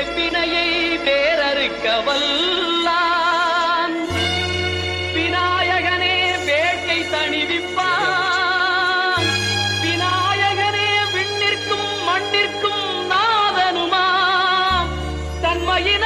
எவ்வினையை பேரறுக்க வல்லான் விநாயகனே வேட்டை தணிவிப்பான். விநாயகனே விண்ணிற்கும் மண்ணிற்கும் நாதனுமாம். தன்மையின